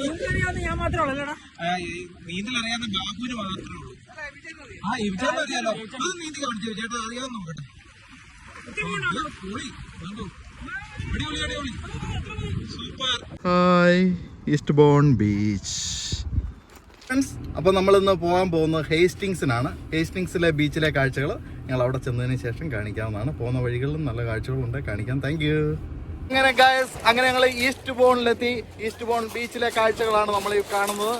നീന്തറിയാവുന്ന ഞാൻ മാത്രമേ ഉള്ളല്ലോടാ നീന്തൽ അറിയാവുന്ന ബാബുവിന് മാത്രമേ ഉള്ളൂ. ആ ഇവിടെയൊന്നും അറിയാലോ? അത് നീന്തി കാണിച്ചു? ചേട്ടാ അറിയാൻ നോക്കട്ടെ അടിപൊളി അടിപൊളി. Super. Hi Eastbourne beach. Friends അപ്പോൾ നമ്മളിന്ന് പോകാൻ പോകുന്നത് ഹേസ്റ്റിങ്സിനാണ്. ഹേസ്റ്റിങ്സിലെ ബീച്ചിലെ കാഴ്ചകൾ ഞങ്ങൾ അവിടെ ചെന്നതിന് ശേഷം കാണിക്കാവുന്നതാണ്. പോകുന്ന വഴികളിലും നല്ല കാഴ്ചകളുണ്ട്. കാണിക്കാം. താങ്ക് യു അങ്ങനെ ഗായസ് അങ്ങനെ ഞങ്ങൾ ഈസ്റ്റ് ബോണിലെത്തി ഈസ്റ്റ് ബോൺ ബീച്ചിലെ കാഴ്ചകളാണ് നമ്മൾ ഈ കാണുന്നത്.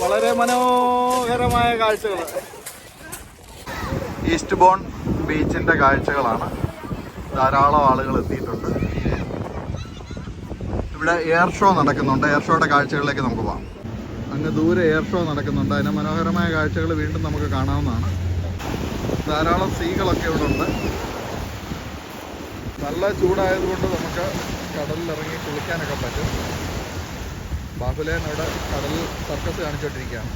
വളരെ മനോഹരമായ കാഴ്ചകൾ ഈസ്റ്റ് ബോൺ ബീച്ചിന്റെ കാഴ്ചകളാണ്. ധാരാളം ആളുകൾ എത്തിയിട്ടുണ്ട്. ഇവിടെ എയർ ഷോ നടക്കുന്നുണ്ട്. എയർ ഷോയുടെ കാഴ്ചകളിലേക്ക് നമുക്ക് പോകാം. അങ്ങ് ദൂരെ എയർ ഷോ നടക്കുന്നുണ്ട്. അതിന്റെ മനോഹരമായ കാഴ്ചകൾ വീണ്ടും നമുക്ക് കാണാവുന്നതാണ്. ധാരാളം സീകളൊക്കെ ഇവിടെ ഉണ്ട്. നല്ല ചൂടായതുകൊണ്ട് നമുക്ക് കടലിലിറങ്ങി കുളിക്കാനൊക്കെ പറ്റും. ബാഹുലേൻ അവിടെ കടലിൽ സർക്കസ് കാണിച്ചുകൊണ്ടിരിക്കുകയാണ്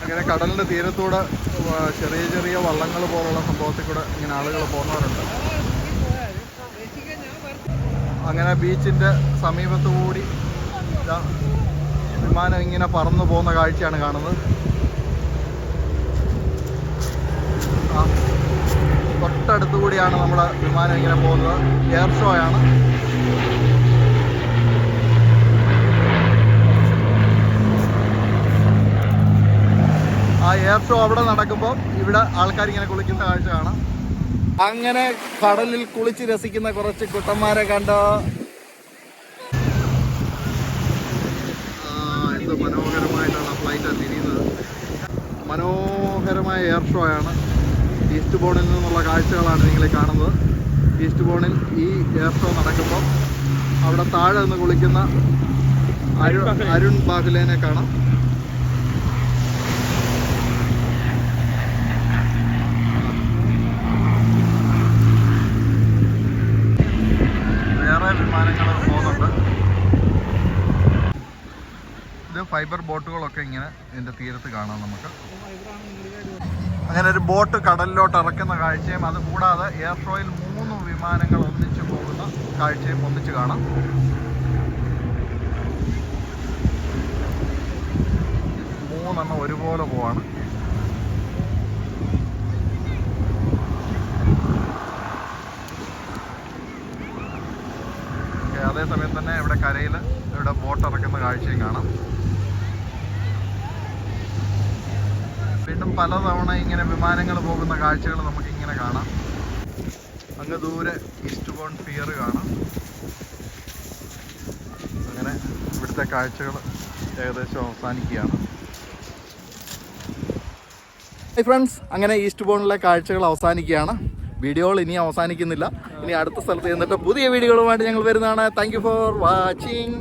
ഇങ്ങനെ കടലിന്റെ തീരത്തൂടെ ചെറിയ ചെറിയ വള്ളങ്ങൾ പോലുള്ള സംഭവത്തിൽ കൂടെ ഇങ്ങനെ ആളുകൾ പോകുന്നവരുണ്ട്. അങ്ങനെ ബീച്ചിന്റെ സമീപത്ത് കൂടി വിമാനം ഇങ്ങനെ പറന്നു പോകുന്ന കാഴ്ചയാണ് കാണുന്നത്. ആ തൊട്ടടുത്ത് കൂടിയാണ് നമ്മുടെ വിമാനം ഇങ്ങനെ പോകുന്നത്. എയർ ഷോ ആണ്. ആ എയർ ഷോ അവിടെ നടക്കുമ്പോൾ ഇവിടെ ആൾക്കാർ ഇങ്ങനെ കുളിക്കുന്ന കാഴ്ച കാണാം. അങ്ങനെ കടലിൽ കുളിച്ച് രസിക്കുന്ന കുറച്ച് കുട്ടന്മാരെ കണ്ടോ? ആ, മനോഹരമായിട്ടാണ് ഫ്ലൈറ്റ് തിരിയുന്നത് മനോഹരമായ എയർ ഷോ ആണ്. ഈസ്റ്റ് ബോണിൽ നിന്നുള്ള കാഴ്ചകളാണ് നിങ്ങൾ കാണുന്നത്. ഈസ്റ്റ് ബോണിൽ ഈ എയർ ഷോ നടക്കുമ്പോൾ അവിടെ താഴെ നിന്ന് കുളിക്കുന്ന അരുൺ അരുൺ ബാഹുലേനെ കാണാം. വേറെ വിമാനങ്ങൾ പോകുന്നുണ്ട്. ഇത് ഫൈബർ ബോട്ടുകളൊക്കെ ഇങ്ങനെ ഇതിന്റെ തീരത്ത് കാണാം നമുക്ക്. അങ്ങനെ ഒരു ബോട്ട് കടലിലോട്ട് ഇറക്കുന്ന കാഴ്ചയും അത് കൂടാതെ എയർ ഷോയിൽ മൂന്ന് വിമാനങ്ങൾ ഒന്നിച്ച് പോകുന്ന കാഴ്ചയും ഒന്നിച്ച് കാണാം. മൂന്നെണ്ണം ഒരുപോലെ പോവാണ്. അതേസമയം തന്നെ ഇവിടെ കരയിൽ ഇവിടെ ബോട്ട് ഇറക്കുന്ന കാഴ്ചയും കാണാം. വീണ്ടും പലതവണ ഇങ്ങനെ വിമാനങ്ങൾ പോകുന്ന കാഴ്ചകൾ നമുക്ക് ഇങ്ങനെ കാണാം. അങ്ങ് ദൂരെ ഈസ്റ്റ് ബോൺ പിയർ കാണാം. അങ്ങനെ ഇവിടുത്തെ കാഴ്ചകൾ ഏകദേശം അവസാനിക്കുകയാണ്. ഹൈ ഫ്രണ്ട്സ് അങ്ങനെ ഈസ്റ്റ് ബോണിലെ കാഴ്ചകൾ അവസാനിക്കുകയാണ്. വീഡിയോകൾ ഇനി അവസാനിക്കുന്നില്ല. ഇനി അടുത്ത സ്ഥലത്ത് ചെന്നിട്ട് പുതിയ വീഡിയോകളുമായിട്ട് ഞങ്ങൾ വരുന്നതാണ്. Thank for watching